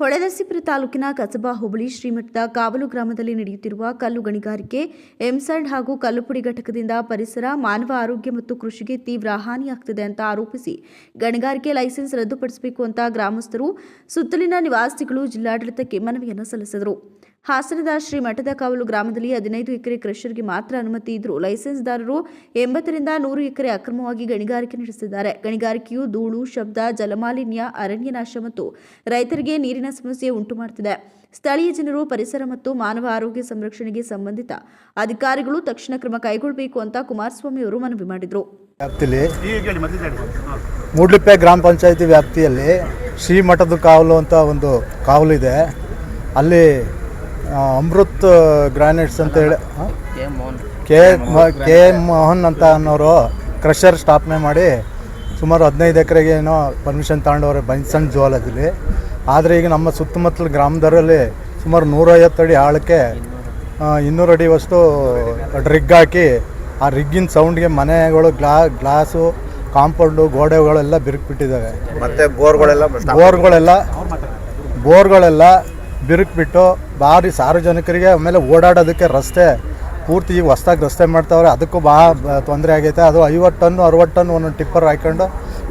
ಹೊಳೆನರಸೀಪುರ ತಾಲೂಕಿನ ಕಸಬಾ ಹೋಬಳಿ ಶ್ರೀಮಠದ ಕಾವಲು ಗ್ರಾಮದಲ್ಲಿ ನಡೆಯುತ್ತಿರುವ ಕಲ್ಲು ಗಣಿಗಾರಿಕೆ ಎಂಸರ್ಡ್ ಹಾಗೂ ಕಲ್ಲುಪುಡಿ ಘಟಕದಿಂದ ಪರಿಸರ, ಮಾನವ ಆರೋಗ್ಯ ಮತ್ತು ಕೃಷಿಗೆ ತೀವ್ರ ಹಾನಿಯಾಗ್ತಿದೆ ಅಂತ ಆರೋಪಿಸಿ ಗಣಿಗಾರಿಕೆ ಲೈಸೆನ್ಸ್ ರದ್ದುಪಡಿಸಬೇಕು ಅಂತ ಗ್ರಾಮಸ್ಥರು, ಸುತ್ತಲಿನ ನಿವಾಸಿಗಳು, ಜಿಲ್ಲಾಡಳಿತಕ್ಕೆ ಮನವಿಯನ್ನು ಸಲ್ಲಿಸಿದರು. ಹಾಸನದ ಶ್ರೀ ಮಠದ ಕಾವಲು ಗ್ರಾಮದಲ್ಲಿ ಹದಿನೈದು ಎಕರೆ ಕೃಷರಿಗೆ ಮಾತ್ರ ಅನುಮತಿ ಇದ್ದರೂ ಲೈಸೆನ್ಸ್ದಾರರು ಎಂಬತ್ತರಿಂದ ನೂರು ಎಕರೆ ಅಕ್ರಮವಾಗಿ ಗಣಿಗಾರಿಕೆ ನಡೆಸಿದ್ದಾರೆ. ಗಣಿಗಾರಿಕೆಯು ಧೂಳು ಶಬ್ದ ಜಲಮಾಲಿನ್ಯ ಅರಣ್ಯನಾಶ ಮತ್ತು ರೈತರಿಗೆ ನೀರಿನ ಸಮಸ್ಯೆ ಉಂಟು ಮಾಡುತ್ತಿದೆ ಸ್ಥಳೀಯ ಜನರು ಪರಿಸರ ಮತ್ತು ಮಾನವ ಆರೋಗ್ಯ ಸಂರಕ್ಷಣೆಗೆ ಸಂಬಂಧಿತ ಅಧಿಕಾರಿಗಳು ತಕ್ಷಣ ಕ್ರಮ ಕೈಗೊಳ್ಳಬೇಕು ಅಂತ ಕುಮಾರಸ್ವಾಮಿ ಅವರು ಮನವಿ ಮಾಡಿದರು. ಮೂಡ್ಲಿಪ್ಪೆ ಗ್ರಾಮ ಪಂಚಾಯತಿ ವ್ಯಾಪ್ತಿಯಲ್ಲಿ ಶ್ರೀಮಠದ ಕಾವಲು ಅಂತ ಒಂದು ಕಾವಲು ಇದೆ. ಅಲ್ಲಿ ಅಮೃತ್ ಗ್ರಾನೈಟ್ಸ್ ಅಂತ ಹೇಳಿ ಕೆ ಕೆ ಎಂ ಮೋಹನ್ ಅಂತ ಅನ್ನೋರು ಕ್ರಷರ್ ಸ್ಥಾಪನೆ ಮಾಡಿ ಸುಮಾರು ಹದಿನೈದು ಎಕರೆಗೆ ಏನೋ ಪರ್ಮಿಷನ್ ತಗೊಂಡವ್ರೆ ಬನ್ಸನ್ ಜೋಲದಲ್ಲಿ ಆದರೆ ಈಗ ನಮ್ಮ ಸುತ್ತಮುತ್ತಲ ಗ್ರಾಮದರಲ್ಲಿ ಸುಮಾರು ನೂರೈವತ್ತು ಅಡಿ ಆಳಕ್ಕೆ ಇನ್ನೂರು ಅಡಿ ವಸ್ತು ರಿಗ್ ಹಾಕಿ ಆ ರಿಗ್ಗಿನ ಸೌಂಡ್ಗೆ ಮನೆಗಳು ಗ್ಲಾ ಗ್ಲಾಸು ಕಾಂಪೌಂಡು ಗೋಡೆಗಳೆಲ್ಲ ಬಿರುಕ್ಬಿಟ್ಟಿದ್ದಾವೆ ಮತ್ತೆ ಬೋರ್ಗಳೆಲ್ಲ ಬೋರ್ಗಳೆಲ್ಲ ಬೋರ್ಗಳೆಲ್ಲ ಬಿರುಕ್ಬಿಟ್ಟು ಭಾರಿ ಸಾರ್ವಜನಿಕರಿಗೆ ಆಮೇಲೆ ಓಡಾಡೋದಕ್ಕೆ ರಸ್ತೆ ಪೂರ್ತಿ ಈಗ ಹೊಸ್ದಾಗಿ ರಸ್ತೆ ಮಾಡ್ತಾವ್ರೆ, ಅದಕ್ಕೂ ಭಾಳ ತೊಂದರೆ ಆಗೈತೆ. ಅದು ಐವತ್ತು ಟನ್ನು ಅರವತ್ತು ಟನ್ ಒಂದೊಂದು ಟಿಪ್ಪರ್ ಹಾಕ್ಕೊಂಡು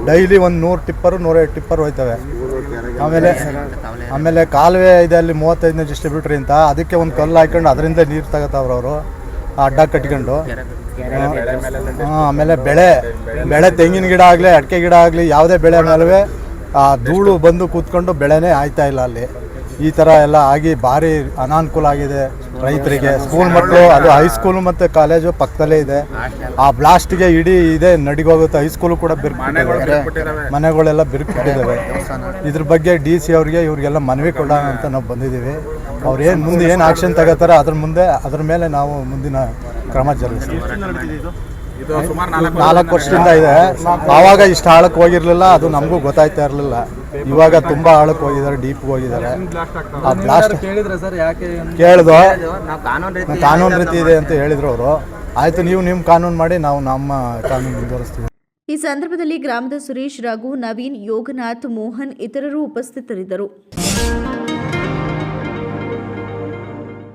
ಡೈಲಿ ಒಂದು ನೂರು ಟಿಪ್ಪರು ನೂರೈದು ಟಿಪ್ಪರ್ ಹೋಯ್ತವೆ. ಆಮೇಲೆ ಆಮೇಲೆ ಕಾಲುವೆ ಇದೆ ಅಲ್ಲಿ ಮೂವತ್ತೈದನೇ ಡಿಸ್ಟ್ರಿಬ್ಯೂಟ್ರಿ ಅಂತ, ಅದಕ್ಕೆ ಒಂದು ಕಲ್ಲು ಹಾಕ್ಕೊಂಡು ಅದರಿಂದ ನೀರು ತಗೋತಾವ್ರು ಅವರು ಅಡ್ಡ ಕಟ್ಕೊಂಡು ಆಮೇಲೆ ಬೆಳೆ ಬೆಳೆ ತೆಂಗಿನ ಗಿಡ ಆಗಲಿ, ಅಡಿಕೆ ಗಿಡ ಆಗಲಿ, ಯಾವುದೇ ಬೆಳೆ ಮೇಲೂ ಆ ಧೂಳು ಬಂದು ಕೂತ್ಕೊಂಡು ಬೆಳೆನೇ ಆಯ್ತಾ ಇಲ್ಲ ಅಲ್ಲಿ. ಈ ಥರ ಎಲ್ಲ ಆಗಿ ಭಾರಿ ಅನಾನುಕೂಲ ಆಗಿದೆ ರೈತರಿಗೆ. ಸ್ಕೂಲ್ ಮಕ್ಕಳು ಅದು ಹೈಸ್ಕೂಲ್ ಮತ್ತು ಕಾಲೇಜು ಪಕ್ಕದಲ್ಲೇ ಇದೆ. ಆ ಬ್ಲಾಸ್ಟ್ಗೆ ಇಡೀ ಇದೆ ನಡಿಗೋಗುತ್ತೆ ಹೈಸ್ಕೂಲು ಕೂಡ ಬಿರುಕು ಮನೆಗಳೆಲ್ಲ ಬಿರುಕ್ಬಿಟ್ಟಿದ್ದಾವೆ ಇದ್ರ ಬಗ್ಗೆ ಡಿ ಸಿ ಅವ್ರಿಗೆ ಇವ್ರಿಗೆಲ್ಲ ಮನವಿ ಕೊಡೋಣ ಅಂತ ನಾವು ಬಂದಿದ್ದೀವಿ. ಅವ್ರು ಏನು ಮುಂದೆ ಏನು ಆಕ್ಷನ್ ತಗೋತಾರೆ ಅದ್ರ ಮುಂದೆ ಅದ್ರ ಮೇಲೆ ನಾವು ಮುಂದಿನ ಕ್ರಮ ಜರುಗಿಸ್ತೀವಿ. ನಾಲ್ಕು ವರ್ಷದಿಂದ ಇದೆ. ಆವಾಗ ಇಷ್ಟು ಆಳಕ್ಕೆ ಹೋಗಿರಲಿಲ್ಲ. ಅದು ನಮಗೂ ಗೊತ್ತಾಯ್ತಾ ಇರಲಿಲ್ಲ. ಇವಾಗ ತುಂಬಾ ಆಳಕ್ಕೆ ಹೋಗಿದ್ದಾರೆ ಡೀಪ್ ಹೋಗಿದ್ದಾರೆ. ಆ ಬ್ಲಾಸ್ಟ್ ಕೇಳಿದ್ರು ಕಾನೂನು ರೀತಿ ಇದೆ ಅಂತ ಹೇಳಿದ್ರು ಅವರು. ಆಯ್ತು ನೀವು ನಿಮ್ಮ ಕಾನೂನು ಮಾಡಿ ನಾವು ನಮ್ಮ ಕಾನೂನು ಮುಂದುವರಿಸ್ತೀವಿ. ಈ ಸಂದರ್ಭದಲ್ಲಿ ಗ್ರಾಮದ ಸುರೇಶ್ ರಘು ನವೀನ್ ಯೋಗನಾಥ್ ಮೋಹನ್ ಇತರರು ಉಪಸ್ಥಿತರಿದ್ದರು.